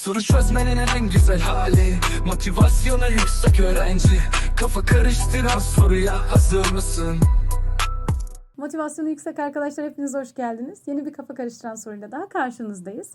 Soru çözmenin en güzel hali Motivasyonu yüksek öğrenci Kafa karıştıran soruya hazır mısın? Motivasyonu yüksek arkadaşlar hepiniz hoş geldiniz. Yeni bir kafa karıştıran soruyla daha karşınızdayız.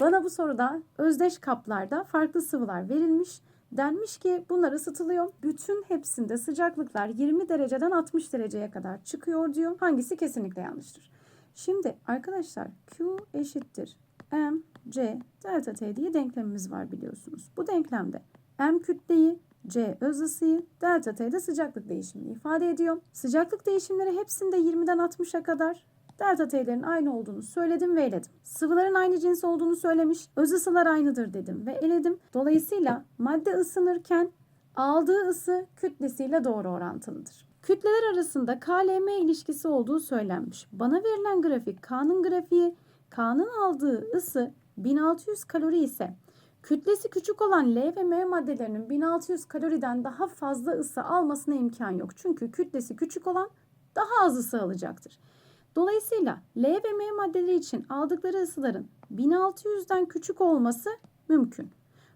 Bana bu soruda özdeş kaplarda farklı sıvılar verilmiş. Denmiş ki bunlar ısıtılıyor. Bütün hepsinde sıcaklıklar 20 dereceden 60 dereceye kadar çıkıyor diyor. Hangisi kesinlikle yanlıştır? Şimdi arkadaşlar Q eşittir M, C, delta T diye denklemimiz var biliyorsunuz. Bu denklemde M kütleyi, C öz ısıyı, delta T de sıcaklık değişimini ifade ediyor. Sıcaklık değişimleri hepsinde 20'den 60'a kadar delta T'lerin aynı olduğunu söyledim ve eledim. Sıvıların aynı cins olduğunu söylemiş, öz ısılar aynıdır dedim ve eledim. Dolayısıyla madde ısınırken aldığı ısı kütlesiyle doğru orantılıdır. Kütleler arasında KLM ilişkisi olduğu söylenmiş. Bana verilen grafik K'nın grafiği, K'nın aldığı ısı 1600 kalori ise kütlesi küçük olan L ve M maddelerinin 1600 kaloriden daha fazla ısı almasına imkan yok. Çünkü kütlesi küçük olan daha az ısı alacaktır. Dolayısıyla L ve M maddeleri için aldıkları ısıların 1600'den küçük olması mümkün.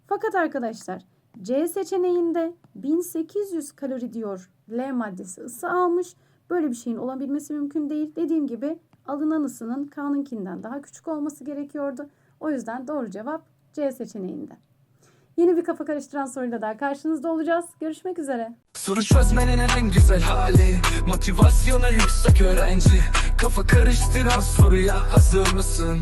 Fakat arkadaşlar C seçeneğinde 1800 kalori diyor L maddesi ısı almış. Böyle bir şeyin olabilmesi mümkün değil. Dediğim gibi alınan ısının K'nınkinden daha küçük olması gerekiyordu. O yüzden doğru cevap C seçeneğinde. Yeni bir kafa karıştıran soruyla daha karşınızda olacağız. Görüşmek üzere. Soru çözmenin en güzel hali Motivasyonu yüksek öğrenci Kafa karıştıran soruya hazır mısın?